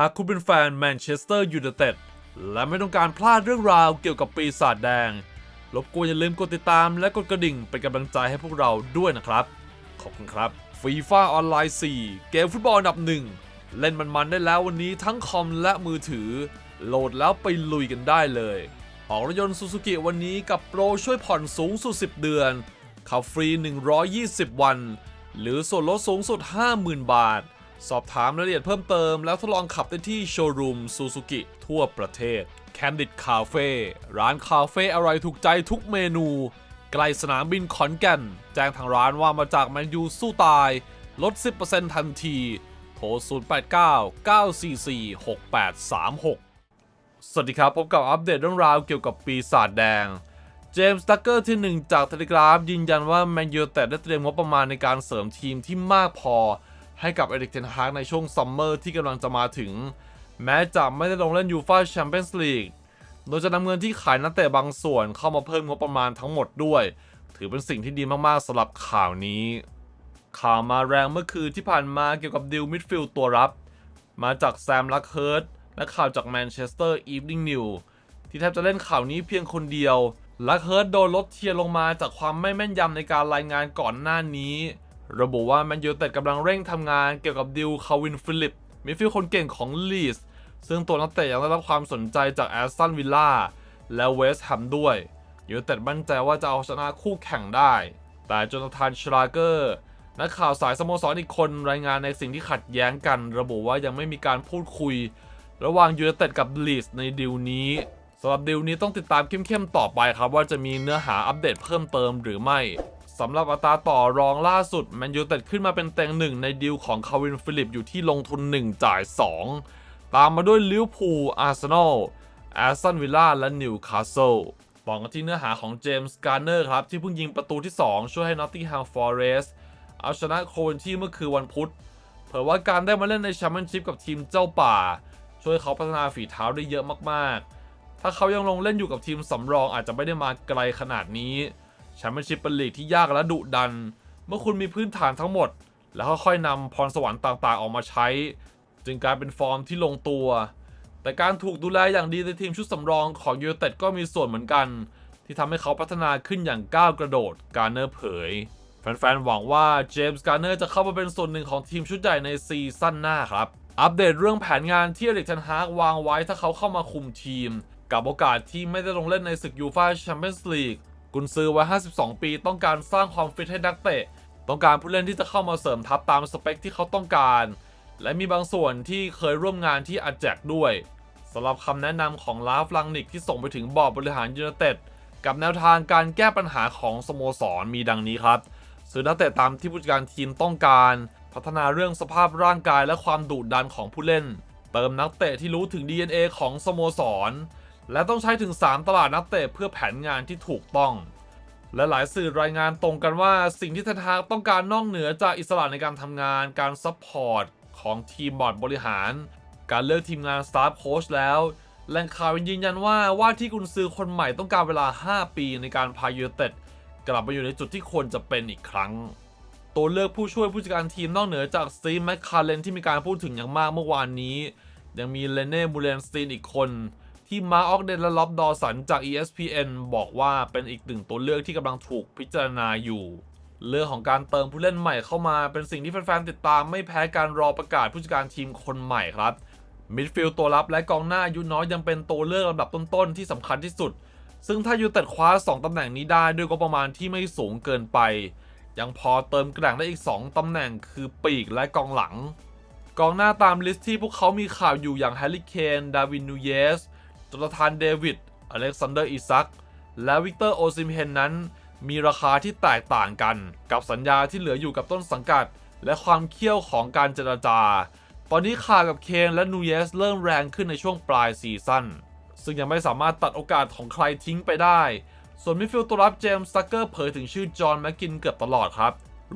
หากคุณเป็นแฟนแมนเชสเตอร์ยูไนเต็ดและไม่ต้องการพลาดเรื่องราวเกี่ยวกับปีศาจแดง รบกวนอย่าลืมกดติดตามและกดกระดิ่งเป็นกำลังใจให้พวกเราด้วยนะครับ ขอบคุณครับฟีฟ่าออนไลน์ 4 เกมฟุตบอลอันดับหนึ่งเล่นมันๆได้แล้ววันนี้ทั้งคอมและมือถือ โหลดแล้วไปลุยกันได้เลย ออกรถยนต์ซูซูกิวันนี้กับโปรช่วยผ่อนสูงสุด 10 เดือนขับฟรี 120 วัน หรือส่วนลดสูงสุด 50,000 บาท สอบถามรายละเอียดเพิ่มเติมแล้วทดลองขับได้ที่โชว์รูมซูซูกิทั่วประเทศ Candid Cafe ร้านคาเฟ่อร่อยถูกใจทุกเมนูใกล้สนามบินขอนแก่น แจ้งทางร้านว่ามาจากแมนยูสู้ตาย ลด 10%ทันที โทร 089 944 6836 สวัสดีครับ พบกับอัปเดตเรื่องราวเกี่ยวกับปีศาจแดง เจมส์ตักเกอร์ที่ 1 จากเทเลกราฟยืนยันว่าแมนยูแต่ได้เตรียมงบประมาณในการเสริมทีมที่มากพอ ให้กับเอริกเทนฮากในช่วงซัมเมอร์ที่กำลังจะมาถึง แม้จะไม่ได้ลงเล่นยูฟ่าแชมเปี้ยนส์ลีกโดยจะนำเงินที่ขายนักเตะบางส่วนเข้ามาเพิ่มงบประมาณทั้งหมดด้วย ถือเป็นสิ่งที่ดีมากๆสำหรับข่าวนี้ ข่าวมาแรงเมื่อคืนที่ผ่านมาเกี่ยวกับดิวมิดฟิลด์ตัวรับ มาจากแซมลักเฮิร์ตและข่าวจากแมนเชสเตอร์อีฟนิงนิวที่แทบจะเล่นข่าวนี้เพียงคนเดียวลักเฮิร์ตโดนลดเทียร์ลงมาจากความไม่แม่นยำในการรายงานก่อนหน้านี้ ระบุว่าแมนยูเต็ดกำลังเร่งทำงานเกี่ยวกับดิวคาวินฟิลิปมิดฟิลด์คนเก่งของลีสซึ่งตัวนักเตะยังได้รับความสนใจจากแอสตันวิลล่าและเวสต์แฮมด้วยยูเต็ดมั่นใจว่าจะเอาชนะคู่แข่งได้ แต่โจนาธานชลาเกอร์นักข่าวสายสโมสรอีกคนรายงานในสิ่งที่ขัดแย้งกัน ระบุว่ายังไม่มีการพูดคุย ระหว่างยูไนเต็ดกับลีสในดีลนี้สำหรับดีลนี้ต้องติดตามเข้มๆต่อไปครับ ว่าจะมีเนื้อหาอัปเดตเพิ่มเติมหรือไม่ สำหรับอัตราต่อรองล่าสุดแมนยูเต็ดขึ้นมาเป็นเต็งหนึ่งในดีลของคาวินฟิลิปอยู่ที่ลงทุน 1 จ่าย 2 ตามมาด้วยลิเวอร์พูลอาร์เซนอลแอสตันวิลล่าและนิวคาสเซิลต่อกันที่เนื้อหาของเจมส์การ์เนอร์ครับ ที่เพิ่งยิงประตูที่ 2 ช่วยให้นอตติงแฮมฟอร์เรสเอาชนะโคเวนที่เมื่อคืนวันพุธ เผยว่าการได้มาเล่นในแชมเปี้ยนชิพกับทีมเจ้าป่า ช่วยเขาพัฒนาฝีเท้าได้เยอะมากๆ ถ้าเขายังลงเล่นอยู่กับทีมสำรองอาจจะไม่ได้มาไกลขนาดนี้ แชมเปี้ยนชิพเป็นลีกที่ยากและดุดัน เมื่อคุณมีพื้นฐานทั้งหมด แล้วค่อยๆนำพรสวรรค์ต่างๆ ออกมาใช้ จึงกลายเป็นฟอร์มที่ลงตัว แต่การถูกดูแลอย่างดีในทีมชุดสำรองของยูเต็ดก็มีส่วนเหมือนกัน ที่ทำให้เขาพัฒนาขึ้นอย่างก้าวกระโดด การเนอร์เผย แฟนๆหวังว่าเจมส์การเนอร์จะเข้ามาเป็นส่วนหนึ่งของทีมชุดใหญ่ในซีซั่นหน้าครับอัปเดตเรื่องแผนงานที่เอริกเทนฮากวางไว้ถ้าเขาเข้ามาคุมทีม กับโอกาสที่ไม่ได้ลงเล่นในศึกยูฟ่าแชมเปี้ยนส์ลีก กุนซือวัย52 ปีต้องการสร้างความฟิตให้นักเตะ ต้องการผู้เล่นที่จะเข้ามาเสริมทัพตามสเปคที่เขาต้องการ และมีบางส่วนที่เคยร่วมงานที่อาแจกด้วยสำหรับคำแนะนำของลาฟลังนิกที่ส่งไปถึงบอร์ดบริหารยูไนเต็ดกับแนวทางการแก้ปัญหาของสโมสรมีดังนี้ครับซื้อนักเตะตามที่ผู้จัดการทีมต้องการ พัฒนาเรื่องสภาพร่างกายและความดุดันของผู้เล่น เติมนักเตะที่รู้ถึง DNA ของสโมสร และต้องใช้ถึง 3 ตลาดนักเตะเพื่อแผนงานที่ถูกต้อง และหลายสื่อรายงานตรงกันว่าสิ่งที่เทนฮากต้องการนอกเหนือจากอิสระในการทำงาน การซัพพอร์ตของทีมบอร์ดบริหาร การเลือกทีมงานสตาฟโค้ชแล้วแหล่งข่าวยืนยันว่าว่าที่กุนซือคนใหม่ต้องการเวลา 5 ปีในการพายูเต็ดกลับมาอยู่ในจุดที่ควรจะเป็นอีกครั้ง ตัวเลือกผู้ช่วยผู้จัดการทีมนอกเหนือจากสตีฟแมคคาร์เลนที่มีการพูดถึงอย่างมากเมื่อวานนี้ ยังมีเลเน่มูเลนสตีนอีกคน ที่มาร์ออกเดนและล็อบดอสันจาก ESPN บอกว่าเป็นอีกหนึ่งตัวเลือกที่กำลังถูกพิจารณาอยู่ เรื่องของการเติมผู้เล่นใหม่เข้ามาเป็นสิ่งที่แฟนๆติดตามไม่แพ้การรอประกาศผู้จัดการทีมคนใหม่ครับมิดฟิลด์ตัวรับและกองหน้าอายุน้อยยังเป็นตัวเลือกลำดับต้นๆที่สำคัญที่สุด ซึ่งถ้ายูเต็ดคว้า 2ตำแหน่งนี้ได้ด้วยงบประมาณที่ไม่สูงเกินไป ยังพอเติมกระดังได้อีก 2ตำแหน่งคือปีกและกองหลัง กองหน้าตามลิสต์ที่พวกเขามีข่าวอยู่อย่างแฮร์รี่เคนดาวินนูเยส จอร์แดนเดวิด อเล็กซานเดอร์อิซัก และวิกเตอร์โอซิมเฮนนั้น มีราคาที่แตกต่างกัน กับสัญญาที่เหลืออยู่กับต้นสังกัด และความเขี้ยวของการเจรจา ตอนนี้ข่าวกับเคนและนูเยสเริ่มแรงขึ้นในช่วงปลายซีซั่น ซึ่งยังไม่สามารถตัดโอกาสของใครทิ้งไปได้ ส่วนมิฟิลด์ตัวรับเจมส์ซักเกอร์เผยถึงชื่อจอห์นแมกกินเกือบตลอดครับ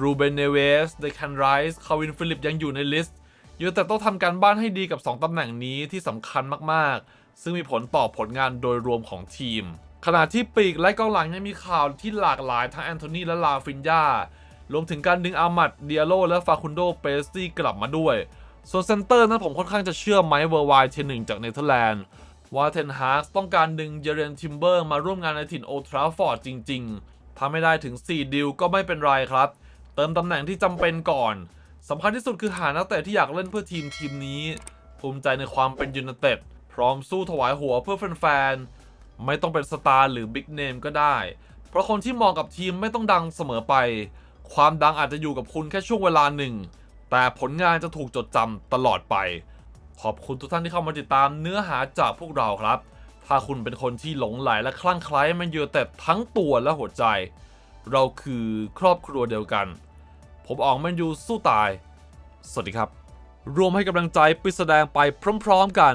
รูเบนเนเวส เดคันไรส์คาวินฟิลิปยังอยู่ในลิสต์อยู่แต่ต้องทำการบ้านให้ดีกับ 2ตำแหน่งนี้ที่สำคัญมากๆ ซึ่งมีผลต่อผลงานโดยรวมของทีม ขณะที่ปีกและกองหลังยังมีข่าวที่หลากหลายทั้งแอนโทนีและลาฟินยารวมถึงการดึงอามัดเดียโลและฟาคุนโดเปสตี้กลับมาด้วย ส่วนเซนเตอร์นั้นผมค่อนข้างจะเชื่อไมค์เวอร์ไวเทนหนึ่งจากเนเธอร์แลนด์ว่าเทนฮาร์กต้องการดึงเจเรนทิมเบอร์มาร่วมงานในถิ่นโอทราฟอร์ดจริงๆ ถ้าไม่ได้ถึง 4 ดิวก็ไม่เป็นไรครับ เติมตำแหน่งที่จำเป็นก่อนสำคัญที่สุดคือหานักเตะที่อยากเล่นเพื่อทีมทีมนี้ ภูมิใจในความเป็นยูไนเต็ด พร้อมสู้ถวายหัวเพื่อแฟนๆ ไม่ต้องเป็นสตาร์หรือบิ๊กเนมก็ได้ เพราะคนที่มองกับทีมไม่ต้องดังเสมอไป ความดังอาจจะอยู่กับคุณแค่ช่วงเวลาหนึ่ง แต่ผลงานจะถูกจดจำตลอดไป ขอบคุณทุกท่านที่เข้ามาติดตามเนื้อหาจากพวกเราครับ ถ้าคุณเป็นคนที่หลงไหลและคลั่งไคล้แมนยูแต่ทั้งตัวและหัวใจ เราคือครอบครัวเดียวกัน ผมออกแมนยูสู้ตาย สวัสดีครับ รวมให้กำลังใจไปแสดงไปพร้อม ๆ กัน